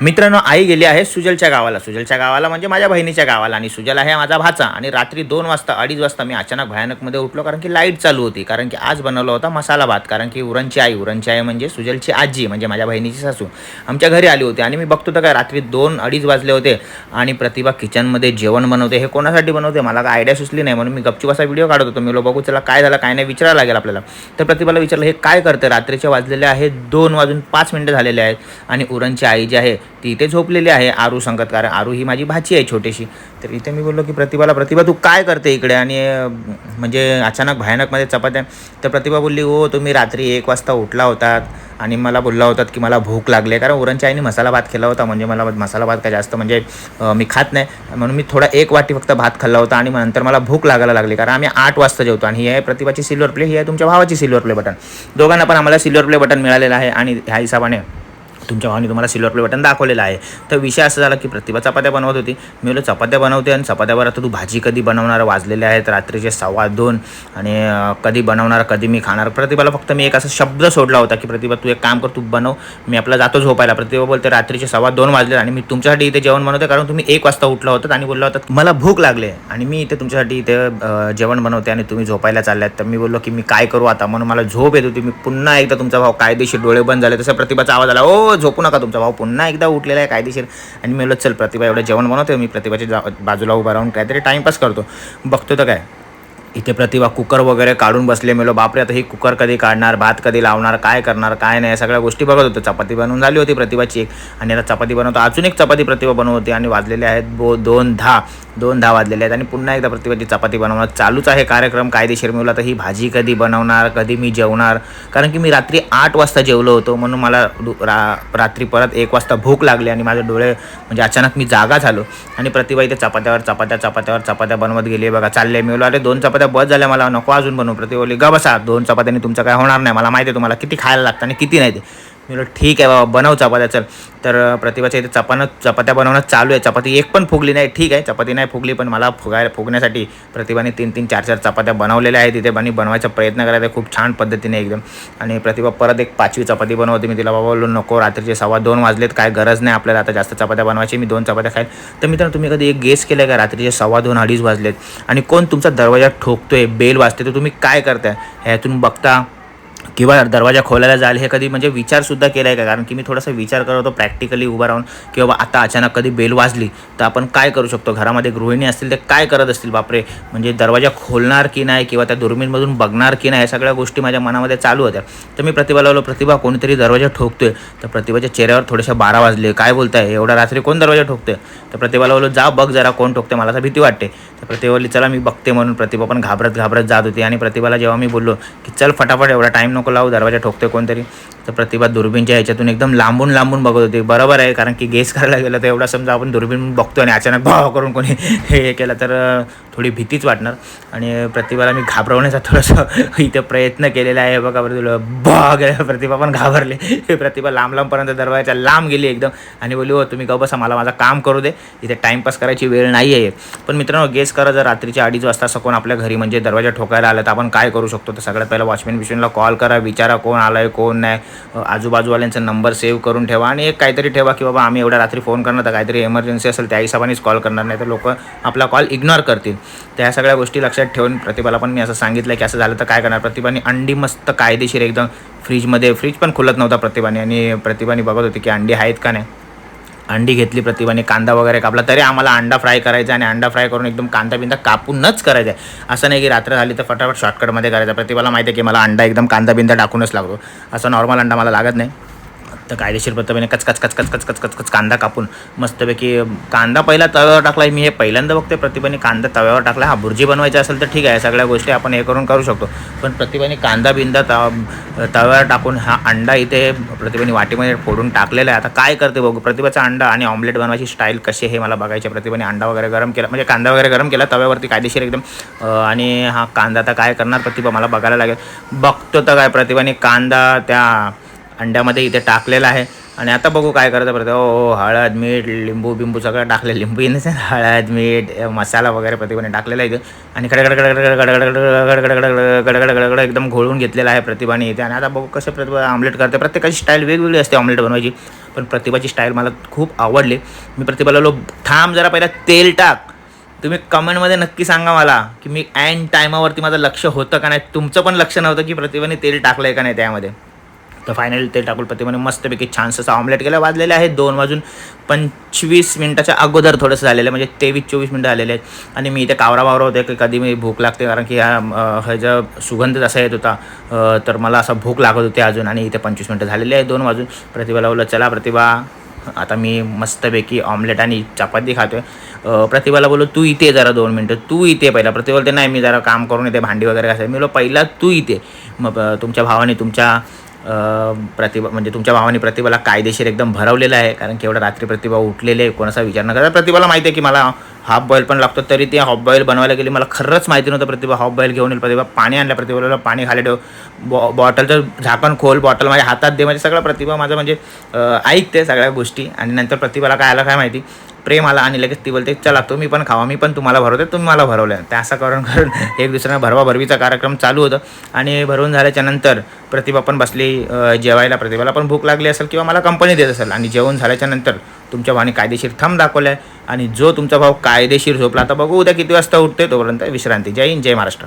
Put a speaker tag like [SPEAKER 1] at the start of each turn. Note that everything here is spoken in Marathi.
[SPEAKER 1] मित्रांनो आई गेली आहे सुजलच्या गावाला. सुजलच्या गावाला म्हणजे माझ्या बहिणीच्या गावाला आणि सुजल आहे माझा भाचा. आणि रात्री दोन वाजता अडीच वाजता मी अचानक भयानकमध्ये उठलो कारण की लाइट चालू होती. कारण की आज बनवला होता मसाला भात. कारण की उरणची आई उरणची आई म्हणजे सुजलची आजी म्हणजे माझ्या बहिणीची सासू आमच्या घरी आली होती. आणि मी बघतो तर काय रात्री दोन अडीच वाजले होते. आणि प्रतिभा किचनमध्ये जेवण बनवते. हे कोणासाठी बनवते? मला काय आयडिया सुचली नाही. म्हणून मी गपचूप असा व्हिडिओ काढत होतो. मी लो बघू चला काय झालं काय नाही विचारायला लागेल आपल्याला. तर प्रतिभाला विचारलं हे काय करते? रात्रीचे वाजलेले आहेत. दोन वाजून पाच मिनटं झालेले आहेत. आणि उरणची आई जी आहे ती इथे झोपलेली आहे आरू संगत. कारण आरू ही माझी भाची आहे छोटीशी. तर इथे मी बोललो की प्रतिभाला प्रतिभा तू काय करते इकडे? आणि म्हणजे अचानक भयानकमध्ये चपात्या तर प्रतिभा बोलली हो तुम्ही रात्री एक वाजता उठला होतात आणि मला बोलला होतात की मला भूक लागली आहे. कारण उरणच्या आईने मसाला भात केला होता. म्हणजे मला मसाला भात काय जास्त म्हणजे मी खात नाही. म्हणून मी थोडा एक वाटी फक्त भात खाल्ला होता आणि नंतर मला भूक लागायला लागली. कारण आम्ही आठ वाजता जेवतो आणि ही आहे प्रतिभाची सिल्वर प्ले ही आहे तुमच्या भावाची सिल्वर प्ले बटन दोघांना पण आम्हाला सिल्वर प्ले बटन मिळालेलं आहे आणि ह्या हिशोबाने तुमच्या भावाने तुम्हाला सिल्वर प्ले बटन दाखवलेलं आहे. तर विषय असा झाला की प्रतिभा चपात्या बनवत होती. मी बोललो चपात्या बनवते आणि चपात्यावर आता तू भाजी कधी बनवणार? वाजलेले आहेत रात्रीचे सव्वा दोन. आणि कधी बनवणार कधी मी खाणार? प्रतिभाला फक्त मी एक असा शब्द सोडला होता की प्रतिभा तू एक काम कर तू बनव. मी आपला जातो झोपायला. प्रतिभा बोलते रात्रीचे सव्वा दोन वाजले आणि मी तुमच्यासाठी इथे जेवण बनवते कारण तुम्ही एक वाजता उठला होतात आणि बोलला होता मला भूक लागले आणि मी इथे तुमच्यासाठी इथे जेवण बनवते आणि तुम्ही झोपायला चालल्यात तर मी बोललो की मी काय करू आता? म्हणून मला झोप येत होती. मी पुन्हा एकदा तुमचा भाव कायदेशीर डोळे बंद झाले. तसा प्रतिभाचा आवाज आला ओ झोपू नका तुमचा भाऊ. पुन्हा एकदा उठलेला आहे कायदेशीर. आणि मी चल प्रतिभा एवढं जेवण बनवते मी प्रतिभाच्या जा- बाजूला उभा राहून काहीतरी टाईमपास करतो. बघतो तर काय. इथे प्रतिभा कुकर वगैरे काढून बसले मेलो बापरे आता ही कुकर कधी काढणार भात कधी लावणार काय करणार काय नाही या सगळ्या गोष्टी बघत होतो. चपाती बनवून झाली होती प्रतिभाची एक. आणि आता चपाती बनवतो. अजून एक चपाती प्रतिभा बनवते आणि वाजलेले आहेत बो दोन दहा दोन दहा वाजलेले आहेत आणि पुन्हा एकदा प्रतिभाची चपाती बनवणार चालूच आहे कार्यक्रम. कायदेशीर मिळवला तर ही भाजी कधी बनवणार कधी मी जेवणार? कारण की मी रात्री आठ वाजता जेवलो होतो म्हणून मला रा रात्री परत एक वाजता भूक लागली आणि माझे डोळे म्हणजे अचानक मी जागा झालो. आणि प्रतिभा इथे चपात्यावर चपात्या चपात्यावर चपात्या बनवत गेली बघा चालले मिळवलं अरे दोन चपात्या बस झाल्या. मला नको अजून बनवू. प्रतिभा बोलली बसा. दोन चपात्याने तुमचं काय होणार नाही. मला माहिती आहे तुम्हाला किती खायला लागतं आणि किती नाही ते. मी ठीक आहे बाबा बनव चपात्या चल. तर प्रतिभाच्या इथे चपानं चपात्या बनवणं चालू आहे. चपाती एक पण फुगली नाही. ठीक आहे चपाती नाही फुगली पण मला फुगाय फुगण्यासाठी प्रतिभाने तीन तीन चार चार चपात्या बनवलेल्या आहेत तिथे आणि बनवायचा प्रयत्न करायचा खूप छान पद्धतीने एकदम. आणि प्रतिभा परत एक पाचवी चपाती बनवते. मी तिला बाबा बोललो नको रात्रीचे सव्वा दोन वाजलेत. काय गरज नाही आपल्याला. आता जास्त चपात्या बनवायची मी दोन चपात्या खाईल तर मित्रांनो तुम्ही कधी एक गेस केलं का? रात्रीचे सव्वा दोन अडीच वाजलेत. आणि कोण तुमचा दरवाजा ठोकतोय बेल वाजते तर तुम्ही काय करताय? ह्यातून बघता किंवा दरवाजा खोलायला जाईल हे कधी म्हणजे विचारसुद्धा केला आहे का? कारण की मी थोडासा विचार करत होतो प्रॅक्टिकली उभा राहून किंवा आता अचानक कधी बेल वाजली तर आपण काय करू शकतो? घरामध्ये गृहिणी असतील ते काय करत असतील? बापरे! म्हणजे दरवाजा खोलणार की नाही किंवा त्या दुर्मिणमधून बघणार की नाही या सगळ्या गोष्टी माझ्या मनामध्ये चालू होत्या. तर मी प्रतिभाला लावलो प्रतिभा कोणीतरी दरवाजा ठोकतोय. तर प्रतिभाच्या चेहऱ्यावर थोड्याशा बारा वाजले. काय बोलताय? एवढ्या रात्री कोण दरवाजा ठोकतोय? तर प्रतिभाला बोललो जा बघ जरा कोण ठोकते मला तर भीती वाटते. तर प्रतिभा बोलली चला मी बघते. म्हणून प्रतिभा पण घाबरत घाबरत जात होती आणि प्रतिभाला जेव्हा मी बोललो की चल फटाफट एवढा टाईम नको लावू दरवाजा ठोकते कोणतरी. तर प्रतिभा दुर्बीनच्या ह्याच्यातून एकदम लांबून लांबून बघत होती. बरोबर आहे कारण की गेस करायला गेलं तर एवढा समजा आपण दुर्बीन बघतो आणि अचानक भाव करून कोणी हे हे केलं तर थोडी भीतीच वाटणार. आणि प्रतिभाला मी घाबरवण्याचा थोडंसं इथे प्रयत्न केलेला आहे. बघा बरं तुला बघ प्रतिभा पण घाबरली. हे प्रतिभा लांब लांबपर्यंत दरवाजाच्या लांब गेली एकदम. आणि बोलली हो तुम्ही गं बसा मला माझं काम करू दे. इथे टाईमपास करायची वेळ नाही आहे. पण मित्रांनो गेस करा जर रात्रीच्या अडीच वाजता सकून आपल्या घरी म्हणजे दरवाजा ठोकायला आलं तर आपण काय करू शकतो? तर सगळ्यात पहिला वॉचमॅन बिशमॅनला कॉल करा विचारा कोण आलं आहे कोण नाही. आजूबाजूवाल्यांचा नंबर सेव्ह करून ठेवा आणि एक काहीतरी ठेवा की बाबा आम्ही एवढ्या रात्री फोन करणार तर काहीतरी एमर्जन्सी असेल त्या हिशोबानेच कॉल करणार नाही तर लोक आपला कॉल इग्नोर करतील. त्या सगळ्या गोष्टी लक्षात ठेवून प्रतिभाला पण मी असं सांगितलं की असं झालं तर काय करणार? प्रतिभाने अंडी मस्त कायदेशीर एकदम फ्रीजमध्ये फ्रीज पण खुलत नव्हता प्रतिभाने आणि प्रतिभाने बघत होती की अंडी आहेत का नाही. अंडी घेतली प्रतिभाने कांदा वगैरे कापला तरी आम्हाला अंडा फ्राय करायचा आणि अंडा फ्राय करून एकदम कांदा बिंदा कापूनच करायचा आहे. असं नाही की रात्र झाली तर फटाफट शॉर्टकटमध्ये करायचा. प्रतिभाला माहिती आहे की मला अंडा एकदम कांदा बिंदा टाकूनच लागतो. असा नॉर्मल अंडा मला लागत नाही. तर कायदेशीर पद्धतीने कचकच कचकच कचकच कच कांदा कापून मस्तपैकी कांदा पहिला तव्यावर टाकला आहे मी हे पहिल्यांदा बघते प्रतिभाने कांदा तव्यावर टाकला. हा भुर्जी बनवायचा असेल तर ठीक आहे. सगळ्या गोष्टी आपण हे करून करू शकतो. पण प्रतिभाने कांदा बिंदा तव्यावर टाकून हा अंडा इथे प्रतिभाने वाटीमध्ये फोडून टाकलेला आहे. आता काय करते बघू. प्रतिभाचा अंडा आणि ऑमलेट बनवायची स्टाईल कशी हे मला बघायचे प्रतिभाने अंडा वगैरे गरम केला. म्हणजे कांदा वगैरे गरम केला. तव्यावरती कायदेशीर एकदम आणि हा कांदा आता काय करणार? प्रतिभा मला बघायला लागेल. बघतो तर काय प्रतिभाने कांदा त्या अंड्यामध्ये इथे टाकलेलं आहे आणि आता बघू काय करतं परत ओ हळद मीठ लिंबू बिंबू सगळं टाकलं लिंबू इन हळद मीठ मसाला वगैरे प्रतिभाने टाकलेला आहे इथे आणि गडगड एकदम घोळून घेतलेला आहे प्रतिभाने इथे आणि आता बघू कसं प्रतिभा ऑमलेट करते प्रत्येकाची स्टाईल वेगवेगळी असते ऑमलेट बनवायची पण प्रतिभाची स्टाईल मला खूप आवडली मी प्रतिभाला लो थांब जरा पहिला तेल टाक तुम्ही कमेंटमध्ये नक्की सांगा मला की मी अँड टायमावरती माझं लक्ष होतं का नाही तुमचं पण लक्ष नव्हतं की प्रतिभाने तेल टाकलं आहे का नाही त्यामध्ये तर फायनली ते टाकून प्रतिभाने मस्तपैकी छानसं असं ऑमलेट केलं. वाजलेले आहेत दोन वाजून पंचवीस मिनटाच्या अगोदर थोडंसं झालेलं आहे, म्हणजे तेवीस चोवीस मिनटं झालेले आहेत. आणि मी इथे कावरा वावरा होते की कधी मी भूक लागते कारण की ह्या ह्याचा सुगंध जसा येत होता तर मला असा भूक लागत होती अजून. आणि इथे पंचवीस मिनटं झालेले आहे दोन वाजून. प्रतिभाला बोललं चला प्रतिभा आता मी मस्तपैकी ऑमलेट आणि चपाती खातोय. आहे प्रतिभाला बोललो तू इथे जरा दोन मिनटं तू इथे पहिला. प्रतिभा ते नाही मी जरा काम करून येते भांडी वगैरे घासायला. मी बोलो पहिला तू इथे मग तुमच्या भावाने तुमच्या प्रतिभा म्हणजे तुमच्या भावाने प्रतिभाला कायदेशीर एकदम भरवलेलं आहे कारण की एवढं रात्री प्रतिभा उठलेले आहे कोणाचा विचार न करता प्रतिभाला माहिती आहे की मला हाफ बॉईल पण लागतो तरी ती हाफ बॉईल बनवायला गेली मला खरंच माहिती नव्हतं प्रतिभा हाफ बॉईल घेऊन येईल. प्रतिभा पाणी आणलं प्रतिभाला पाणी खाली ठेव. बॉ बॉटलचं झाकण खोल बॉटल माझ्या हातात दे म्हणजे सगळं प्रतिभा माझं म्हणजे ऐकते सगळ्या गोष्टी. आणि नंतर प्रतिभाला काय आलं काय माहिती? प्रेम आला आणि लगेच ती बोलते चला तुम्ही पण खावा मी पण तुम्हाला भरवते तुम्ही मला भरवलं. ते असं करून करून एक दुसऱ्यांना भरवा भरवीचा कार्यक्रम चालू होतं. आणि भरवून झाल्याच्यानंतर प्रतिभा पण बसली जेवायला. प्रतिभाला पण भूक लागली असेल किंवा मला कंपनी देत असेल. आणि जेवण झाल्याच्यानंतर तुमच्या भावाने कायदेशीर थंब दाखवला आहे आणि जो तुमचा भाऊ कायदेशीर झोपला आता बघू उद्या किती वाजता उठते तोपर्यंत विश्रांती. जय हिंद जय महाराष्ट्र.